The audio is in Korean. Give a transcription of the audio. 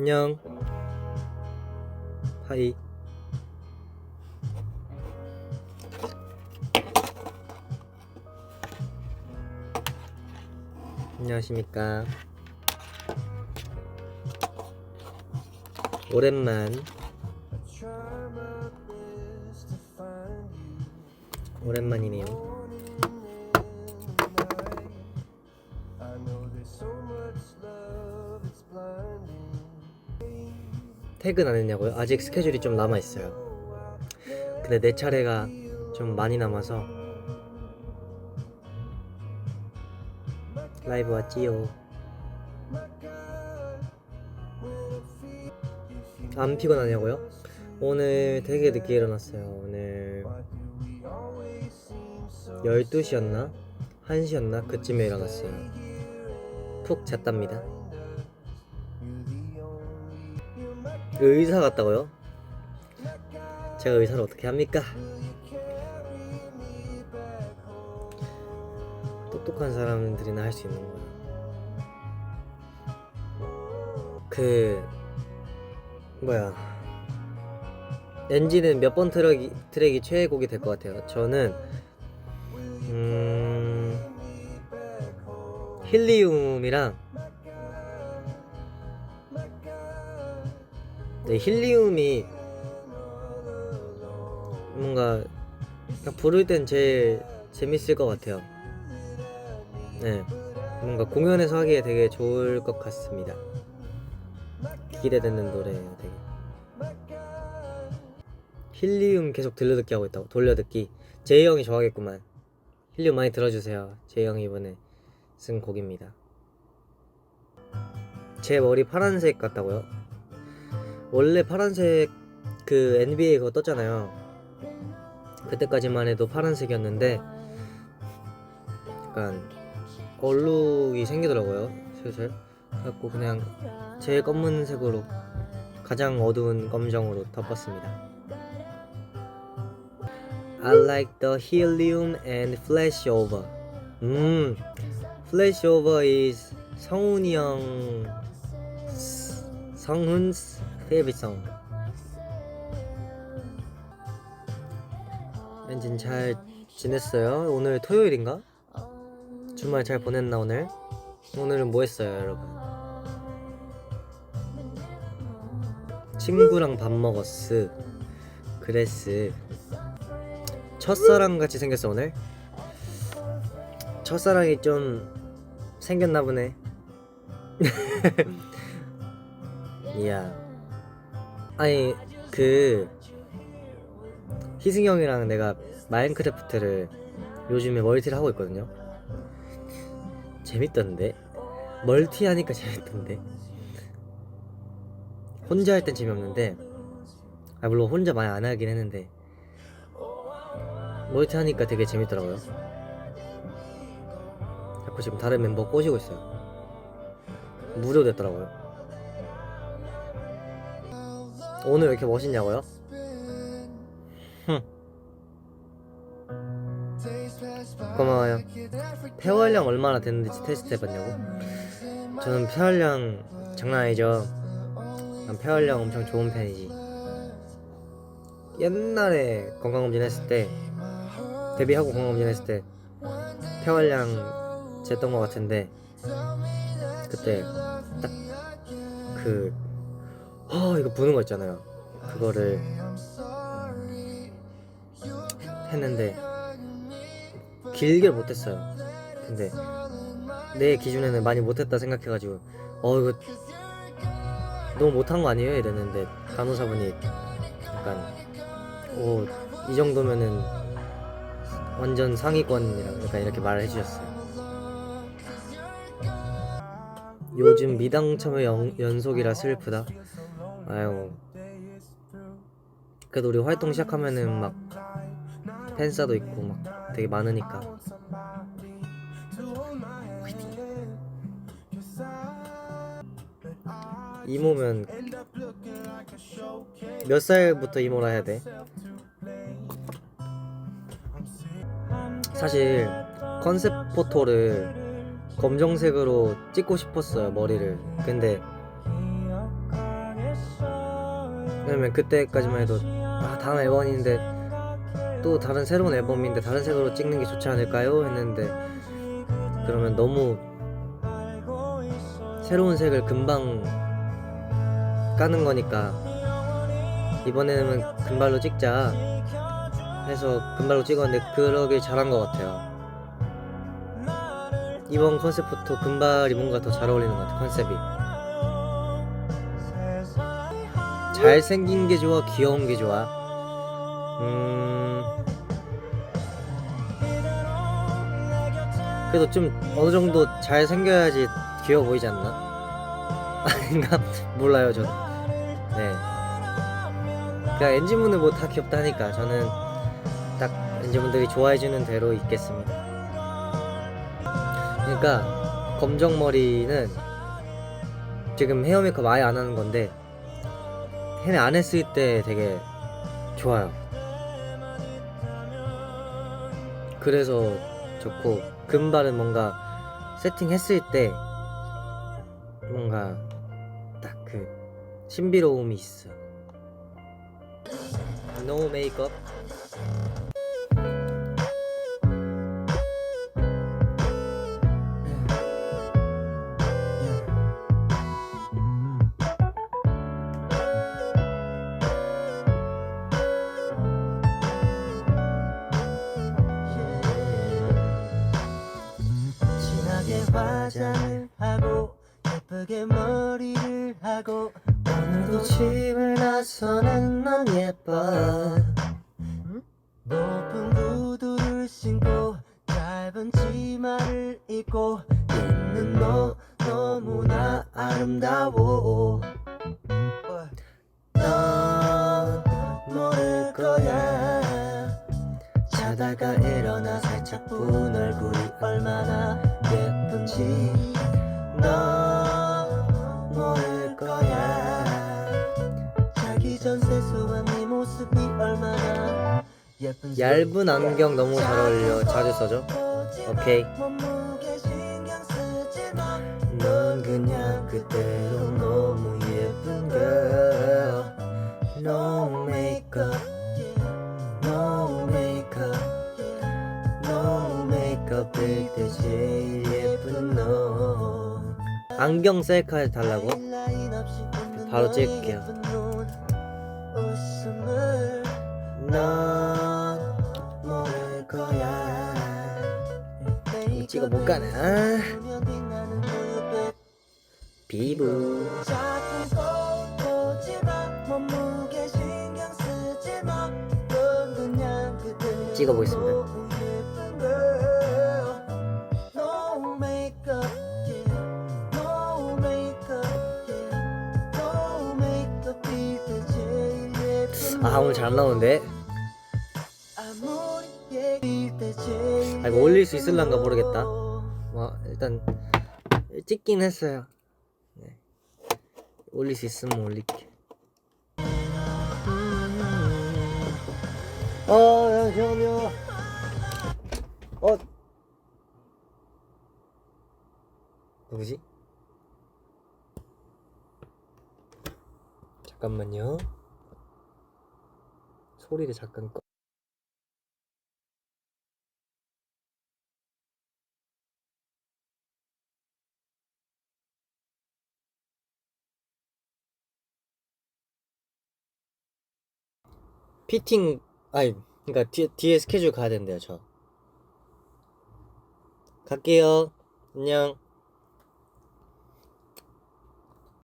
안녕. 하이. 안녕하십니까. 오랜만. 오랜만이네요. 퇴근 안 했냐고요? 아직 스케줄이 좀 남아 있어요. 근데 내 차례가 좀 많이 남아서 라이브 왔지요. 안 피곤하냐고요? 오늘 되게 늦게 일어났어요. 오늘 12시였나? 1시였나? 그쯤에 일어났어요. 푹 잤답니다. 의사 같다고요? 제가 의사를 어떻게 합니까? 똑똑한 사람들이나 할 수 있는 거야. 그 뭐야 엔진은 몇 번 트랙이, 트랙이 최애곡이 될 것 같아요. 저는 음 힐리움이랑 네, 힐리움이 뭔가 부를 땐 제일 재밌을 것 같아요. 네, 뭔가 공연에서 하기에 되게 좋을 것 같습니다. 기대되는 노래예요, 되게. 힐리움 계속 들려듣기 하고 있다고 돌려듣기. 제이 형이 좋아하겠구만. 힐리움 많이 들어주세요. 제이 형이 이번에 쓴 곡입니다. 제 머리 파란색 같다고요? 원래 파란색 그 NBA 그거 떴잖아요. 그때까지만 해도 파란색이었는데 약간 얼룩이 생기더라고요. 슬슬. 그래갖고 그냥 제일 검은색으로 가장 어두운 검정으로 덮었습니다. I like the helium and flashover. 음, flashover is 성훈이 형 성훈 song. 엔진 잘 지냈어요? 오늘 토요일인가? 주말 잘 보냈나 오늘? 오늘은 뭐 했어요 여러분? 친구랑 밥 먹었어 그랬어 첫사랑 같이 생겼어 오늘? 첫사랑이 좀 생겼나 보네 이야 아니 그 희승이 형이랑 내가 마인크래프트를 요즘에 멀티를 하고 있거든요. 재밌던데? 멀티 하니까 재밌던데? 혼자 할 땐 재미없는데 아 물론 혼자 많이 안 하긴 했는데 멀티 하니까 되게 재밌더라고요. 자꾸 지금 다른 멤버 꼬시고 있어요. 무료 됐더라고요 오늘 왜 이렇게 멋있냐고요? 흠. 고마워요. 폐활량 얼마나 됐는지 테스트 해봤냐고? 저는 폐활량 장난 아니죠. 난 폐활량 엄청 좋은 편이지. 옛날에 건강검진 했을 때 데뷔하고 건강검진 했을 때 폐활량 쟀던 것 같은데 그때 딱 그 어, 이거 부는 거 있잖아요. 그거를 했는데 길게 못했어요. 근데 내 기준에는 많이 못했다 생각해가지고 어 이거 너무 못한 거 아니에요? 이랬는데 간호사분이 약간 오 이 정도면은 완전 상위권이라고 약간 이렇게 말을 해주셨어요. 요즘 미당첨의 연, 연속이라 슬프다. 아유. 그래도 우리 활동 시작하면은 막 팬싸도 있고 막 되게 많으니까. 이모면 몇 살부터 이모라 해야 돼? 사실 컨셉 포토를 검정색으로 찍고 싶었어요 머리를 근데 왜냐면 그때까지만 해도 아 다음 앨범인데 또 다른 새로운 앨범인데 다른 색으로 찍는 게 좋지 않을까요? 했는데 그러면 너무 새로운 색을 금방 까는 거니까 이번에는 금발로 찍자 해서 금발로 찍었는데 그러길 잘한 것 같아요. 이번 컨셉부터 금발이 뭔가 더 잘 어울리는 것 같아 컨셉이. 잘생긴 게 좋아 귀여운 게 좋아. 음. 그래도 좀 어느 정도 잘 생겨야지 귀여워 보이지 않나? 아닌가? 몰라요 저는. 네. 그러니까 엔진분들 뭐 다 귀엽다 하니까 저는 딱 엔진분들이 좋아해주는 대로 있겠습니다. 그러니까 검정 머리는 지금 헤어 메이크업 아예 안 하는 건데 헤매 안 했을 때 되게 좋아요. 그래서 좋고 금발은 뭔가 세팅했을 때 뭔가 딱 그 신비로움이 있어. 노메 화장을 하고 예쁘게 머리를 하고 오늘도 집을 나서는 넌 예뻐. 높은 구두를 신고 짧은 치마를 입고 있는 너 너무나 아름다워. 넌 자다가 일어나 살짝 부은 얼굴이 얼마나 예쁜지 넌 모를 거야 자기 전 세수한 네 모습이 얼마나 예쁜지 얇은 안경 너무 잘 어울려. 자주 써줘. 오케이. 넌 그냥 그대로 너무 예쁜 No makeup 안경 셀카 달라고? 바로 찍을게요. 찍어 못 가나? 그냥 그대로 찍어보겠습니다. 아 오늘 잘 안 나오는데. 아 이거 올릴 수 있을란가 모르겠다. 너. 뭐 일단 찍긴 했어요. 네. 올릴 수 있으면 올릴게. 어, 잠시만요. 어, 누구지? 잠깐만요. 소리를 잠깐 꺼. 피팅 아니 그러니까 뒤에, 뒤에 스케줄 가야 된대요 저 갈게요 안녕